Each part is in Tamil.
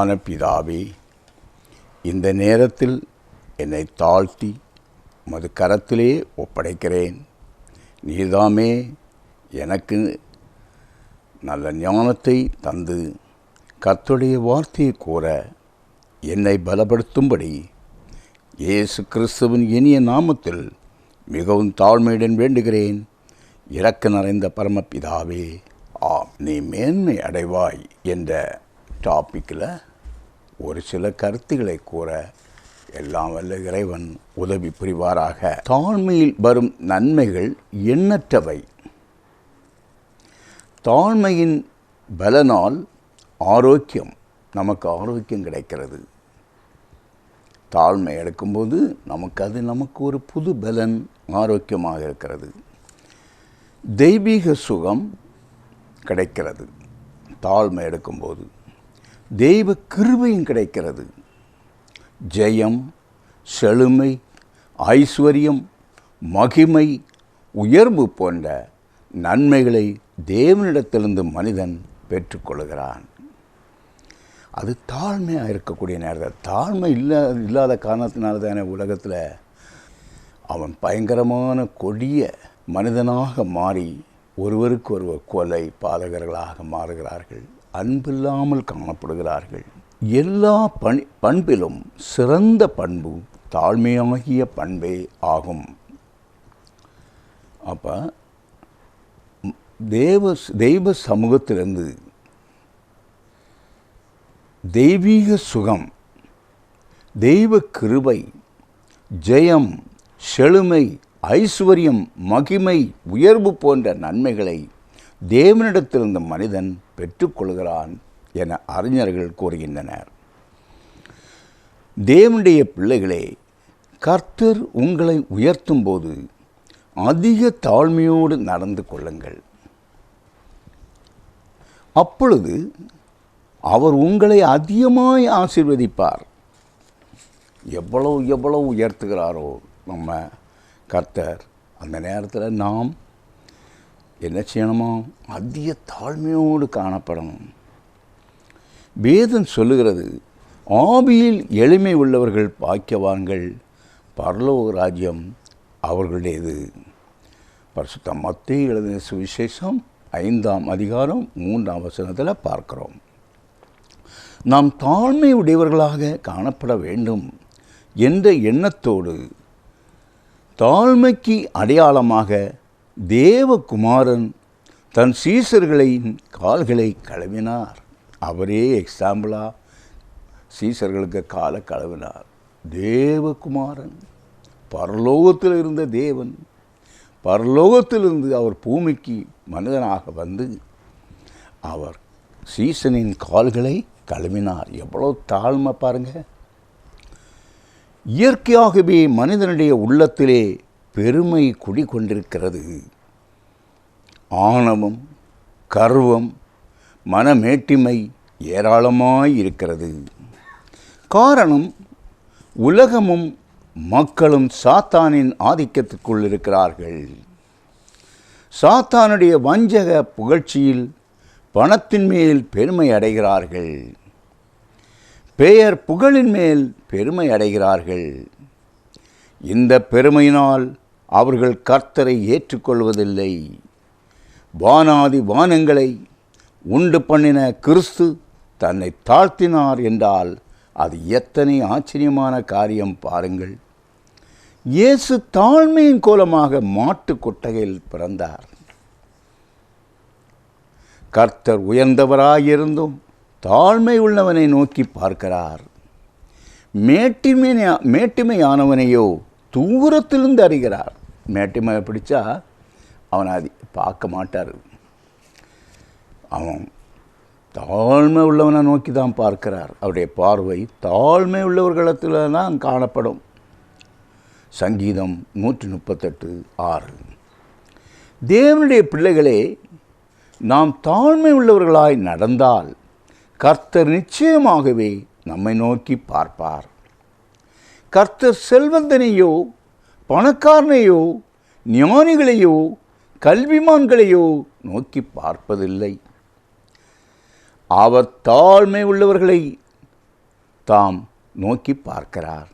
அன்பான பிதாவே இந்த நேரத்தில் என்னை தாழ்த்தி மது கரத்திலே ஒப்படைக்கிறேன். நீதாமே எனக்கு நல்ல ஞானத்தை தந்து கத்துடைய வார்த்தையை கூற என்னை பலப்படுத்தும்படி இயேசு கிறிஸ்துவின் இனிய நாமத்தில் மிகவும் தாழ்மையுடன் வேண்டுகிறேன். இறக்க நிறைந்த பரமபிதாவே ஆம் நீ மேன்மை அடைவாய் என்ற டாப்பிக்கில் ஒரு சில கருத்துக்களை கூற எல்லாம் வல்ல இறைவன் உதவி புரிவாராக. தாழ்மையில் வரும் நன்மைகள் எண்ணற்றவை. தாழ்மையின் பலனால் ஆரோக்கியம் நமக்கு ஆரோக்கியம் கிடைக்கிறது. தாழ்மை எடுக்கும்போது நமக்கு அது நமக்கு ஒரு புது பலன் ஆரோக்கியமாக இருக்கிறது. தெய்வீக சுகம் கிடைக்கிறது. தாழ்மை எடுக்கும்போது தெய்வ கிருபையும் கிடைக்கிறது. ஜெயம் செழுமை ஐஸ்வர்யம் மகிமை உயர்வு போன்ற நன்மைகளை தேவனிடத்திலிருந்து மனிதன் பெற்றுக்கொள்கிறான். அது தாழ்மையாக இருக்கக்கூடிய நேரத்தில் தாழ்மை இல்லாத இல்லாத காரணத்தினால தானே உலகத்தில் அவன் பயங்கரமான கொடிய மனிதனாக மாறி ஒருவருக்கு ஒருவர் கொலை பாதகர்களாக மாறுகிறார்கள். அன்பில்லாமல் காணப்படுகிறார்கள். எல்லா பணி பண்பிலும் சிறந்த பண்பு தாழ்மையாகிய பண்பே ஆகும். அப்போ தேவ தெய்வ சமூகத்திலிருந்து தெய்வீக சுகம் தெய்வ கிருபை ஜெயம் செழுமை ஐஸ்வர்யம் மகிமை உயர்வு போன்ற நன்மைகளை தேவனிடத்திலிருந்த மனிதன் பெற்றுக்கொள்கிறான் என அறிஞர்கள் கூறுகின்றனர். தேவனுடைய பிள்ளைகளே கர்த்தர் உங்களை உயர்த்தும் போது அதிக தாழ்மையோடு நடந்து கொள்ளுங்கள். அப்பொழுது அவர் உங்களை அதிகமாய் ஆசீர்வதிப்பார். எவ்வளவு எவ்வளவு உயர்த்துகிறாரோ நம்ம கர்த்தர் அந்த நேரத்தில் நாம் என்ன செய்யணுமோ அதிக தாழ்மையோடு காணப்படணும் வேதம் சொல்லுகிறது ஆவியில் எளிமை உள்ளவர்கள் பாக்கியவான்கள் பரலோக ராஜ்யம் அவர்களுடையது. பரிசுத்த மத்திய எழுதின சுவிசேஷம் ஐந்தாம் அதிகாரம் மூன்றாம் வசனத்தில் பார்க்கிறோம். நாம் தாழ்மை உடையவர்களாக காணப்பட வேண்டும் என்ற எண்ணத்தோடு தாழ்மைக்கு அடையாளமாக தேவகுமாரன் தன் சீசர்களின் கால்களை கழுவினார். அவரே எக்ஸாம்பிளாக சீசர்களுக்கு காலை கழுவினார். தேவகுமாரன் பரலோகத்தில் இருந்த தேவன் பரலோகத்திலிருந்து அவர் பூமிக்கு மனிதனாக வந்து அவர் சீசனின் கால்களை கழுவினார். எவ்வளோ தாழ்மை பாருங்கள் இயற்கையாகவே மனிதனுடைய உள்ளத்திலே பெருமை குடிகொண்டிருக்கிறது ஆணவம் கர்வம் மனமேட்டிமை ஏராளமாய் இருக்கிறது காரணம் உலகமும் மக்களும் சாத்தானின் ஆதிக்கத்துக்குள் இருக்கிறார்கள். சாத்தானுடைய வஞ்சக புகழ்ச்சியில் பணத்தின் மேல் பெருமை அடைகிறார்கள். பெயர் புகழின் மேல் பெருமை அடைகிறார்கள். இந்த பெருமையினால் அவர்கள் கர்த்தரை ஏற்றுக்கொள்வதில்லை. வானாதி வானங்களை உண்டு பண்ணின கிறிஸ்து தன்னை தாழ்த்தினார் என்றால் அது எத்தனை ஆச்சரியமான காரியம் பாருங்கள். இயேசு தாழ்மையின் கோலமாக மாட்டு கொட்டகையில் பிறந்தார். கர்த்தர் உயர்ந்தவராயிருந்தும் தாழ்மை உள்ளவனை நோக்கி பார்க்கிறார். மேட்டிமை மேட்டிமையானவனையோ தூரத்திலிருந்து அறிகிறார். மேட்டிமையை பிடிச்சா அவனை அது பார்க்க மாட்டார். அவன் தாழ்மை உள்ளவனை நோக்கி தான் பார்க்கிறார். அவருடைய பார்வை தாழ்மை உள்ளவர்களிடத்தில் தான் காணப்படும். சங்கீதம் நூற்றி முப்பத்தெட்டு ஆறு. தேவனுடைய பிள்ளைகளே நாம் தாழ்மை உள்ளவர்களாய் நடந்தால் கர்த்தர் நிச்சயமாகவே நம்மை நோக்கி பார்ப்பார். கர்த்தர் செல்வந்தனையோ பணக்காரனையோ ஞானிகளையோ கல்விமான்களையோ நோக்கி பார்ப்பதில்லை. அவர் தாழ்மை உள்ளவர்களை தாம் நோக்கி பார்க்கிறார்.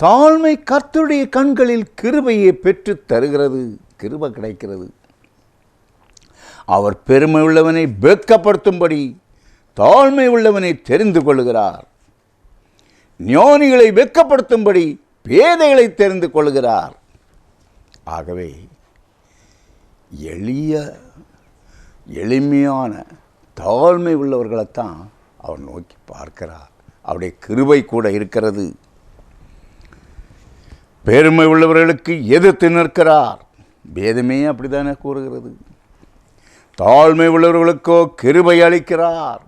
தாழ்மை கர்த்தருடைய கண்களில் கிருபையை பெற்று தருகிறது. கிருபை கிடைக்கிறது. அவர் பெருமை உள்ளவனை வெட்கப்படுத்தும்படி தாழ்மை உள்ளவனை தெரிந்து கொள்கிறார். ஞானிகளை வெட்கப்படுத்தும்படி பேதைகளை தெரிந்து கொள்கிறார். ஆகவே எளிய எளிமையான தாழ்மை உள்ளவர்களைத்தான் அவர் நோக்கி பார்க்கிறார். அவருடைய கிருபை கூட இருக்கிறது. பெருமை உள்ளவர்களுக்கு எதிர்த்து நிற்கிறார். வேதமே அப்படித்தானே கூறுகிறது. தாழ்மை உள்ளவர்களுக்கோ கிருபை அளிக்கிறார்.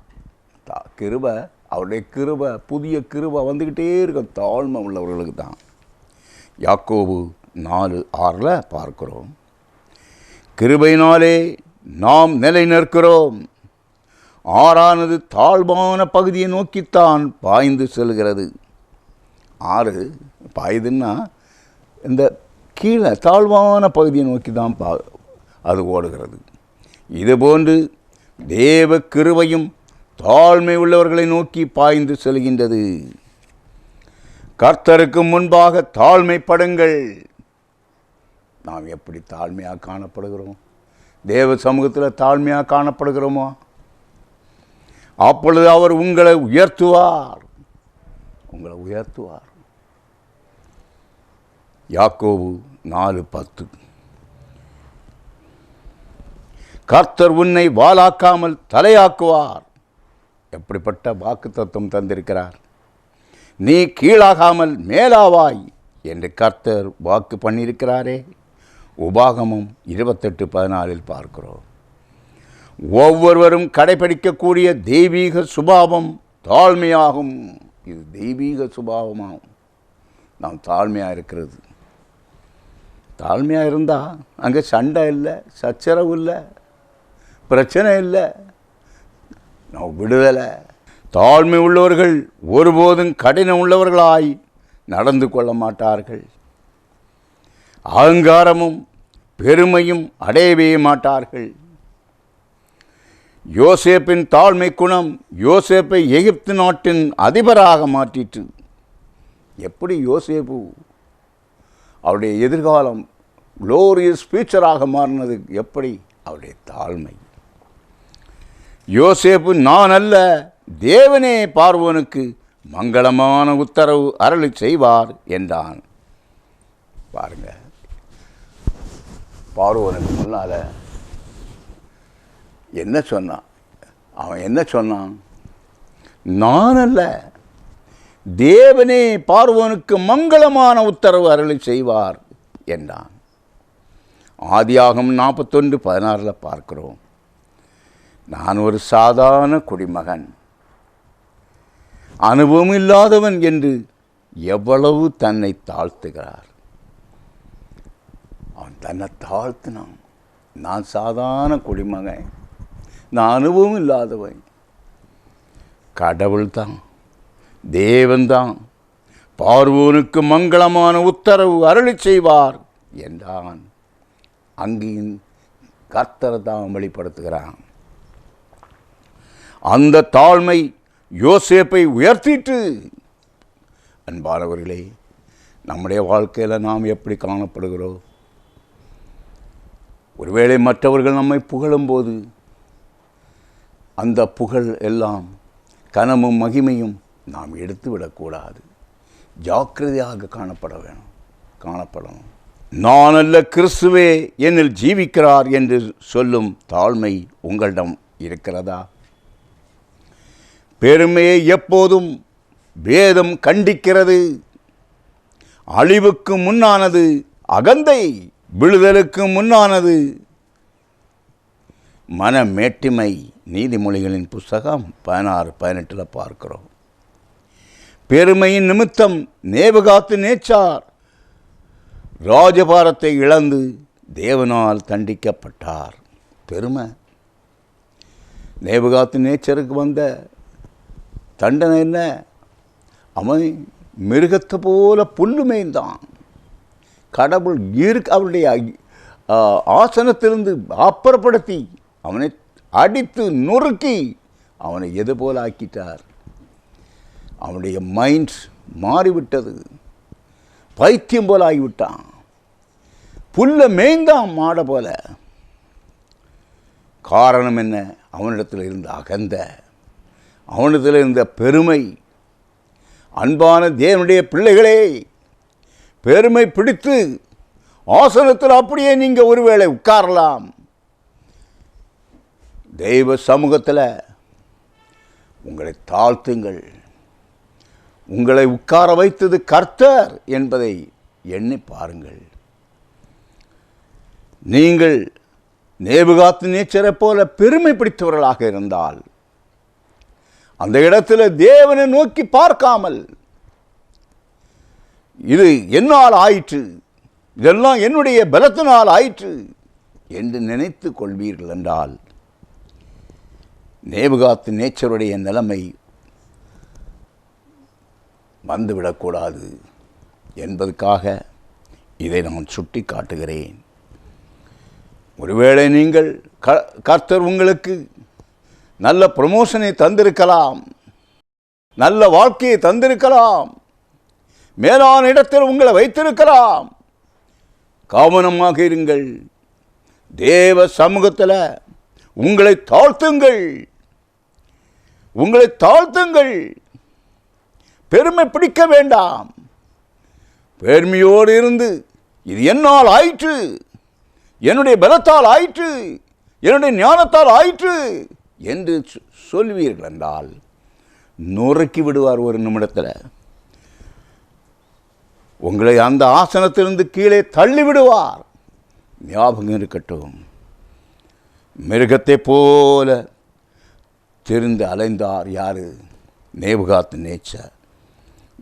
தா- கிருபை அவருடைய கிருபை புதிய கிருபை வந்துக்கிட்டே இருக்கும். தாழ்மை உள்ளவர்களுக்கு தான் யாக்கோபு நாலு ஆறில் பார்க்கிறோம். கிருபையினாலே நாம் நிலை நிற்கிறோம். ஆறானது தாழ்வான பகுதியை நோக்கித்தான் பாய்ந்து செல்கிறது. ஆறு பாயுதுன்னா இந்த கீழே தாழ்வான பகுதியை நோக்கி தான் பா அது ஓடுகிறது. இதுபோன்று தேவ கிருபையும் தாழ்மை உள்ளவர்களை நோக்கி பாய்ந்து செல்கின்றது. கர்த்தருக்கு முன்பாக தாழ்மைப்படுங்கள். நாம் எப்படி தாழ்மையாக காணப்படுகிறோம்? தேவ சமூகத்தில் தாழ்மையாக காணப்படுகிறோமா? அப்பொழுது அவர் உங்களை உயர்த்துவார். உங்களை உயர்த்துவார். யாக்கோவு நாலு பத்து. கர்த்தர் உன்னை வாலாக்காமல் தலையாக்குவார். எப்படிப்பட்ட வாக்கு தத்துவம் தந்திருக்கிறார்? நீ கீழாகாமல் மேலாவாய் என்று கர்த்தர் வாக்கு பண்ணியிருக்கிறாரே. உபாகமம் இருபத்தெட்டு பதினாலில் பார்க்கிறோம். ஒவ்வொருவரும் கடைபிடிக்கக்கூடிய தெய்வீக சுபாவம் தாழ்மையாகும். இது தெய்வீக சுபாவமாகும். நாம் தாழ்மையாக இருக்கிறது. தாழ்மையாக இருந்தால் அங்கே சண்டை இல்லை சச்சரவு இல்லை பிரச்சனை இல்லை. நான் விடுதலை. தாழ்மை உள்ளவர்கள் ஒருபோதும் கடினம் உள்ளவர்களாய் நடந்து கொள்ள மாட்டார்கள். அகங்காரமும் பெருமையும் அடையவே மாட்டார்கள். யோசேப்பின் தாழ்மை குணம் யோசேப்பை எகிப்து நாட்டின் அதிபராக மாற்றிற்று. எப்படி யோசேப்பு அவருடைய எதிர்காலம் குளோரியஸ் ஃபியூச்சராக மாறினது? எப்படி? அவருடைய தாழ்மை. யோசேப்பு நான் அல்ல தேவனே பார்வோனுக்கு மங்களமான உத்தரவு அருளி செய்வார் என்றான். பாருங்க. பார்வோனுக்கு முன்னால் என்ன சொன்னான்? அவன் என்ன சொன்னான்? நான் அல்ல. தேவனே பார்வோனுக்கு மங்களமான உத்தரவு அருளி செய்வார் என்றான். ஆதியாகம் நாற்பத்தொன்று பதினாறில் பார்க்கிறோம். நான் ஒரு சாதாரண குடிமகன். அனுபவம் இல்லாதவன் என்று எவ்வளவு தன்னை தாழ்த்துகிறார். அவன் தன்னை தாழ்த்தினான். நான் சாதாரண குடிமகன். நான் அனுபவம் இல்லாதவன் கடவுள் தான் தேவன்தான். பார்வோனுக்கு மங்களமான உத்தரவு அருளி செய்வார் என்றான். அங்கேயும் கர்த்தரை தான் வெளிப்படுத்துகிறான். அந்த தாழ்மை யோசேப்பை உயர்த்திட்டு. அன்பானவர்களே நம்முடைய வாழ்க்கையில் நாம் எப்படி காணப்படுகிறோம்? ஒருவேளை மற்றவர்கள் நம்மை புகழும்போது அந்த புகழ் எல்லாம் கனமும் மகிமையும் நாம் எடுத்து விடக்கூடாது ஜாக்கிரதையாக காணப்பட வேணும் காணப்படணும். நான் அல்ல கிறிஸ்துவே என்னில் ஜீவிக்கிறார் என்று சொல்லும் தாழ்மை உங்களிடம் இருக்கிறதா? பெருமையை எப்போதும் வேதம் கண்டிக்கிறது. அழிவுக்கு முன்னானது அகந்தை விழுதலுக்கு முன்னானது. மனமேட்டிமை நீதிமொழிகளின் புஸ்தகம் பதினாறு பதினெட்டில் பார்க்கிறோம். பெருமையின் நிமித்தம் நேபுகாத்து நேச்சார். ராஜபாரத்தை இழந்து தேவனால் தண்டிக்கப்பட்டார். பெருமை. நேபுகாத்து நேச்சருக்கு வந்த தண்டனை என்ன? அவன் மிருகத்தை போல புல்லுமேய்ந்தான் கடவுள் இருக்கு அவருடைய ஆசனத்திலிருந்து அப்புறப்படுத்தி அவனை அடித்து நொறுக்கி அவனை எது போல ஆக்கிட்டார்? அவனுடைய மைண்ட் மாறிவிட்டது. பைத்தியம் போல ஆகிவிட்டான். புல்ல மேய்ந்தான் மாட போல. காரணம் என்ன? அவனிடத்தில் இருந்த அகந்த. அவனத்தில் இருந்த பெருமை. அன்பான தேவனுடைய பிள்ளைகளே பெருமை பிடித்து ஆசனத்தில் அப்படியே நீங்கள் ஒருவேளை உட்காரலாம். தெய்வ சமூகத்தில் உங்களை தாழ்த்துங்கள். உங்களை உட்கார வைத்தது கர்த்தர் என்பதை எண்ணி பாருங்கள். நீங்கள் நேபுகாத்து நேச்சரை போல பெருமை பிடித்தவர்களாக இருந்தால் அந்த இடத்துல தேவனை நோக்கி பார்க்காமல் இது என்னால் ஆயிற்று இதெல்லாம் என்னுடைய பலத்தினால் ஆயிற்று என்று நினைத்து கொள்வீர்கள் என்றால் நேபுகாத்து நேச்சருடைய நிலைமை வந்துவிடக்கூடாது என்பதற்காக இதை நான் சுட்டி காட்டுகிறேன் ஒருவேளை நீங்கள் க கர்த்தர் உங்களுக்கு நல்ல ப்ரமோஷனை தந்திருக்கலாம். நல்ல வாழ்க்கையை தந்திருக்கலாம். மேலான இடத்தில் உங்களை வைத்திருக்கலாம். கவனமாக இருங்கள். தேவ சமூகத்தில் உங்களை தாழ்த்துங்கள். உங்களை தாழ்த்துங்கள். பெருமை பிடிக்க வேண்டாம். பெருமையோடு இருந்து இது என்னால் ஆயிற்று. என்னுடைய பலத்தால் ஆயிற்று. என்னுடைய ஞானத்தால் ஆயிற்று. என்று சொ- சொல்வீர்கள் என்றால் நுறுக்கி விடுவார் ஒரு நிமிடத்தில். உங்களை அந்த ஆசனத்திலிருந்து கீழே தள்ளி விடுவார் ஞாபகம் இருக்கட்டும். மிருகத்தை போல தெரிந்து அலைந்தார் யாரு? Nebuchadnezzar.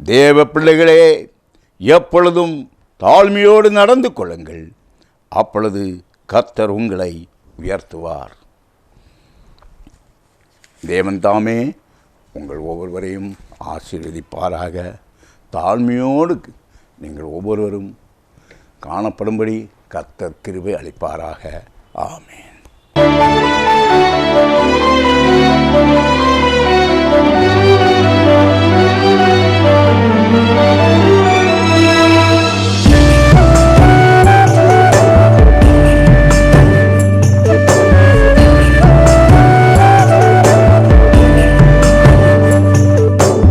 தேவ பிள்ளைகளே எப்பொழுதும் தாழ்மையோடு நடந்து கொள்ளுங்கள். அப்பொழுது கத்தர் உங்களை உயர்த்துவார். தேவன் தாமே உங்கள் ஒவ்வொருவரையும் ஆசீர்வதிப்பாராக. தாழ்மையோடு நீங்கள் ஒவ்வொருவரும் காணப்படும்படி கர்த்தர் கிருவை அளிப்பாராக. ஆமேன்.